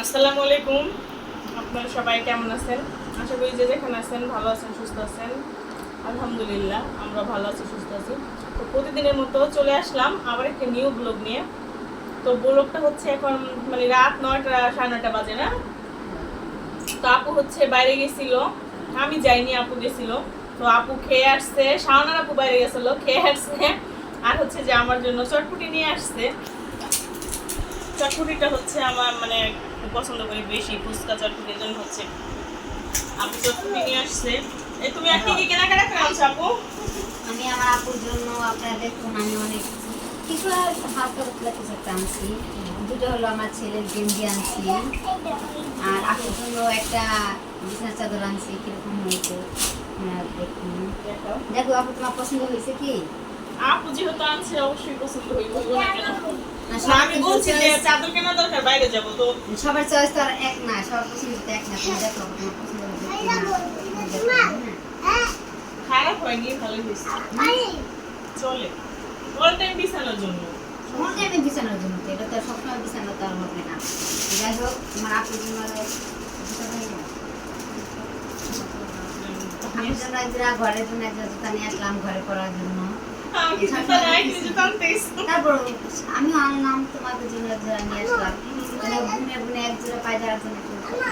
আসসালামু আলাইকুম। আপনারা সবাই কেমন আছেন? আশা করি যে যেখানে আছেন ভালো আছেন, সুস্থ আছেন। আলহামদুলিল্লাহ, আমরা ভালো আছি, সুস্থ আছি। তো প্রতিদিনের মতো চলে আসলাম আবার একটা নিউ ব্লগ নিয়ে। তো ব্লগটা হচ্ছে এখন মানে রাত নয়টা, সাড়ে নয়টা বাজে না? তো আপু হচ্ছে বাইরে গেছিল। আমি যাইনি, আপু গেছিল। তো আপু খেয়ে আসছে। শাওনার আপু বাইরে গেছিল, খেয়ে আসছে। আর হচ্ছে যে আমার জন্য চটপুটি নিয়ে আসছে। চটপুটিটা হচ্ছে আমার মানে খুব পছন্দ করি বেশি ফুচকা চটপুটির জন্য হচ্ছে। আপু চটপুটি নিয়ে আসছে। এই তুমি আর কি কি কেনাকাটা করে আনছো আপু? আমি আমার আপুর জন্য আপনারা দেখুন আমি অনেক কিছু হালকা পাতলা কিছু একটা আনছি। দুটো হলো আমার ছেলের গেঞ্জি আনছি আর আপুর জন্য একটা বিছানা চাদর আনছি কীরকম হয়েছে দেখুন। দেখো। দেখো আপু তোমার পছন্দ হয়েছে কি? আপু যেহেতু আনছে অবশ্যই পছন্দ হইব। না কেন? না, না, আমি বলছি যে চাদর কেনা দরকার বাইরে যাব তো। সবার চয়েস তো আর এক না সবার পছন্দ তো এক না তুমি দেখো তোমার পছন্দ হবে না। দেখো, হ্যাঁ। খারাপ হয়নি ভালোই হয়েছে। চলে। অল টাইম বিছানার জন্য। আমি বিছানার জন্য তো এটা তো সবসময় বিছানা তো আর হবে না। যাই হোক আমার আপুর জন্য আপুর জন্য ঘরের জন্য একজোড়া জুতা নিয়ে আসলাম ঘরে পরার জন্য। আমি। তারপর আনলাম তোমাদের জন্য নিয়ে আসলাম। মানে বুনে পায়জার জন্য কিনতে না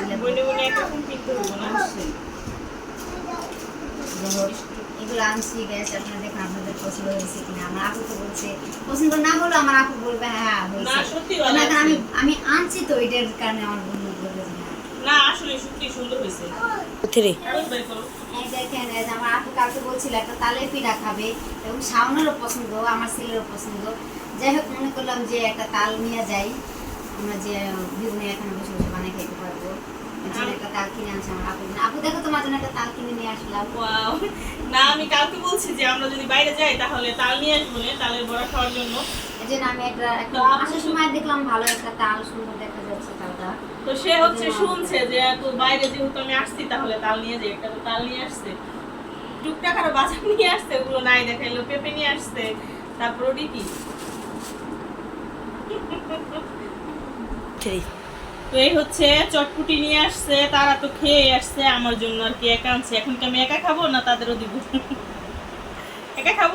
এগুলো আনছি গ্যাস আপনারা দেখেন আপনাদের পছন্দ হয়েছে কিনা। আমার আপু তো বলছে পছন্দ না হলেও আমার আপু বলবে হ্যাঁ হ্যাঁ হয়েছে। কারণ আমি আমি আনছি তো এটার কারণে আমার বন্ধু বলবে হ্যাঁ। না আসলে সত্যি সুন্দর হয়েছে। থ্রি। দেখেন আমার আপু কালকে বলছিল একটা তালের পিঠা খাবে এবং শাওনেরও পছন্দ আমার ছেলেরও পছন্দ। যাই হোক মনে করলাম যে একটা তাল নিয়ে যাই। আমরা যে বিভিন্ন এখানে বসে বসে বানিয়ে খেতে পারব। তাল নিয়ে আসলাম। না আমি কালকে বলছি যে আমরা যদি বাইরে যাই তাহলে তাল নিয়ে আসব না তালের বড়া খাওয়ার জন্য। এই জন্য আমি একটা একটা আসার সময় দেখলাম ভালো একটা তাল সুন্দর দেখা যাচ্ছে তালটা। তো সে হচ্ছে শুনছে যে তো বাইরে যেহেতু আমি আসছি তাহলে তাল নিয়ে যাই একটা তো তাল নিয়ে আসছে। টুকটাক আরও বাজার নিয়ে আসছে ওগুলো নাই দেখাইলো পেঁপে নিয়ে আসছে তারপর ওটি কি? তো এই হচ্ছে চটপুটি নিয়ে আসছে তারা তো খেয়ে আসছে আমার জন্য আর কি একা আনছে। এখন কি আমি একা খাব না তাদেরও দিব? একা খাব?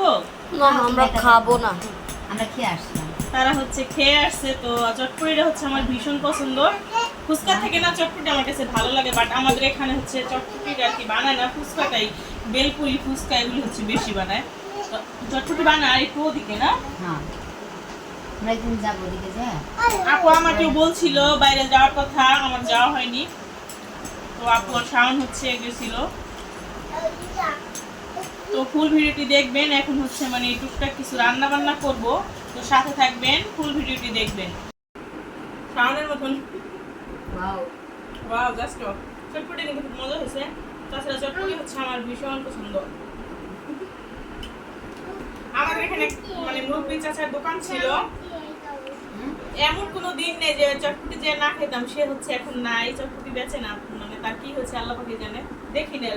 না আমরা খাব না। আমরা খেয়ে আসলাম। তারা হচ্ছে খেয়ে আসছে তো চটপুরিটা হচ্ছে আমার ভীষণ পছন্দ। ফুচকা থেকে না চটপুরি আমার কাছে ভালো লাগে বাট আমাদের এখানে হচ্ছে চটপুরিটা আর কি বানায় না ফুচকাটাই বেলপুরি ফুচকা এগুলি হচ্ছে বেশি বানায়। চটপুটি বানায় আর একটু ওদিকে না? হ্যাঁ। আমরা একদিন যাব ওদিকে যা। আপু আমাকেও বলছিল বাইরে যাওয়ার কথা আমার যাওয়া হয়নি। তো আপু শাওন হচ্ছে গেছিল। তো ফুল ভিডিওটি দেখবেন এখন হচ্ছে মানে টুকটাক কিছু রান্না বান্না করব। তো সাথে থাকবেন ফুল ভিডিওটি দেখবেন। শাওনের মতন। ওয়াও ওয়াও জাস্ট চটপটি কিন্তু খুব মজা হয়েছে। তাছাড়া চটপটি হচ্ছে আমার ভীষণ পছন্দ। আমাদের এখানে মানে মুরব্বী চাচার দোকান ছিল। এমন কোনো দিন নেই যে চটপটি যে না খেতাম সে হচ্ছে এখন নাই চটপটি বেচে না মানে তার কি হচ্ছে আল্লাহ পাকে জানে। দেখি না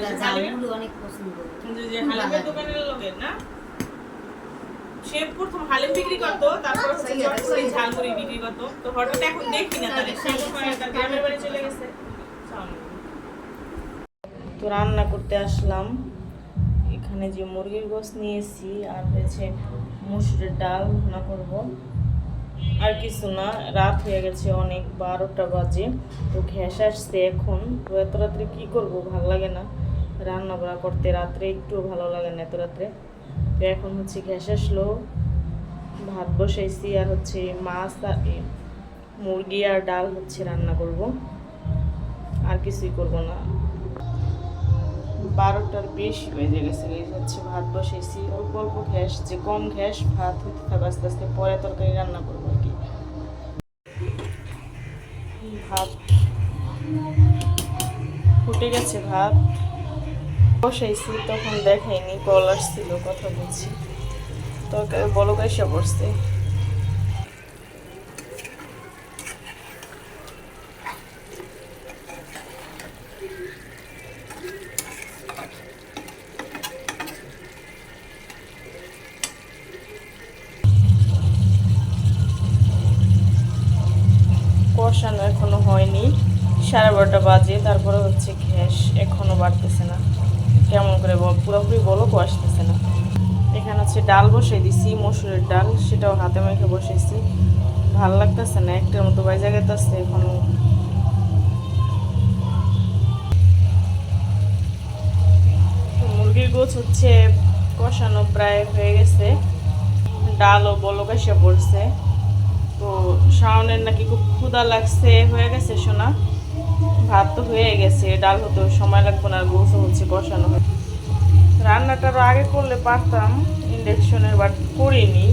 অনেক পছন্দ যে যে হালিমের দোকানের লোকের না? সে প্রথম হালিম বিক্রি করতো তারপর চটপটি ঝালমুড়ি বিক্রি করতো। তো হঠাৎ এখন দেখি না তার গ্রামের বাড়ি চলে গেছে। তো রান্না করতে আসলাম। এখানে যে মুরগির গোস নিয়েছি আর হয়েছে মুসুরের ডাল রান্না করব। আর কিছু না, রাত হয়ে গেছে অনেক, বারোটা বাজে। তো ঘ্যাস আসছে এখন। তো এত রাত্রে কী করব? ভালো লাগে না। রান্না বান্না করতে রাত্রে একটু ভালো লাগে না এত রাত্রে। তো এখন হচ্ছে ঘ্যাস আসলো। ভাত বসাইছি আর হচ্ছে মাছ আর মুরগি আর ডাল হচ্ছে রান্না করব। আর কিছুই করব না। বারোটার বেশি বেজে গেছে। এই হচ্ছে ভাত বসাইছি অল্প অল্প ঘ্যাস, যে কম ঘ্যাস, ভাত হতে থাকবে আস্তে আস্তে পরে তরকারি রান্না করব আর কি। ভাত। ফুটে গেছে ভাত। বসাইছি তখন দেখাইনি, কল আসছিল, কথা বলছি। তরকারি বলো এসে পড়ছে। সাড়ে বারোটা বাজে, তারপরে হচ্ছে গ্যাস এখনও বাড়তেছে না। কেমন করে পুরোপুরি বলকও আসতেছে না। এখানে হচ্ছে ডাল বসাই দিছি, মসুরের ডাল, সেটাও হাতে মেখে বসাইছি ভালো লাগতেছে না, একটার মতো বাইজা গেতেছে এখনও। তো মুরগির গোছ হচ্ছে কষানো প্রায় হয়ে গেছে। ডালও বলক এসে পড়ছে। তো শাওনের নাকি খুব ক্ষুদা লাগছে, হয়ে গেছে সোনা। ভাত তো হয়ে গেছে, ডাল হতে সময় লাগবে না গোছও হচ্ছে কষানো হয়ে। রান্নাটারও আগে করলে পারতাম, ইন্ডাকশনের বাট করিনি।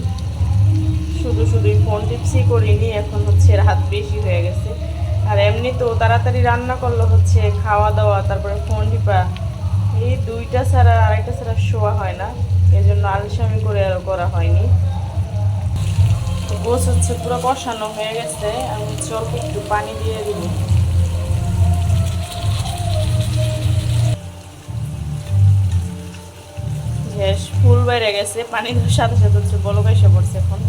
শুধু শুধুই ফোন টিপসই করিনি, এখন হচ্ছে রাত বেশি হয়ে গেছে। আর এমনি তো তাড়াতাড়ি রান্না করলে হচ্ছে খাওয়া দাওয়া তারপরে ফোন টিপা, এই দুইটা ছাড়া আরেকটা ছাড়া শোয়া হয় না। এই জন্য আলসামি করে আরও করা হয়নি। গোছ হচ্ছে পুরো কষানো হয়ে গেছে, আমি হচ্ছে একটু পানি দিয়ে দিব। ফুল বেড়ে গেছে, পানি সাথে সাথে হচ্ছে বলক এসে পড়ছে এখন।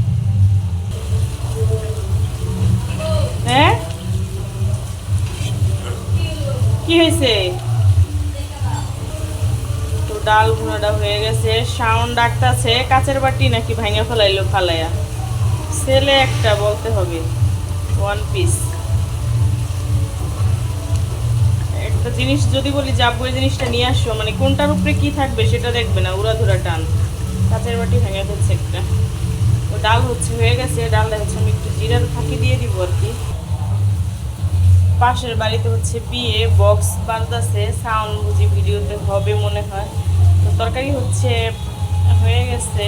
হ্যাঁ? কি হয়েছে? তো ডাল ভুনাটা হয়ে গেছে সাউন্ড ডাকতাছে, কাচের বাটি নাকি ভাঙে ফেলাইলো ফালাইয়া। ছেলে একটা বলতে হবে ওয়ান পিস একটা জিনিস যদি বলি যাব এই জিনিসটা নিয়ে আসো মানে কোনটার উপরে কি থাকবে সেটা দেখবে না উড়া ধরা টান কাঁচের বাটি ভেঙে ফেলছে একটা। তো ডাল হচ্ছে, হয়ে গেছে ডালটা হচ্ছে আমি একটু জিরার ফাঁকি দিয়ে দিব আর কি। পাশের বাড়িতে হচ্ছে বিয়ে, বক্স বাজতেছে সাউন্ড বুঝি ভিডিওতে হবে মনে হয়। তো তরকারি হচ্ছে, হয়ে গেছে।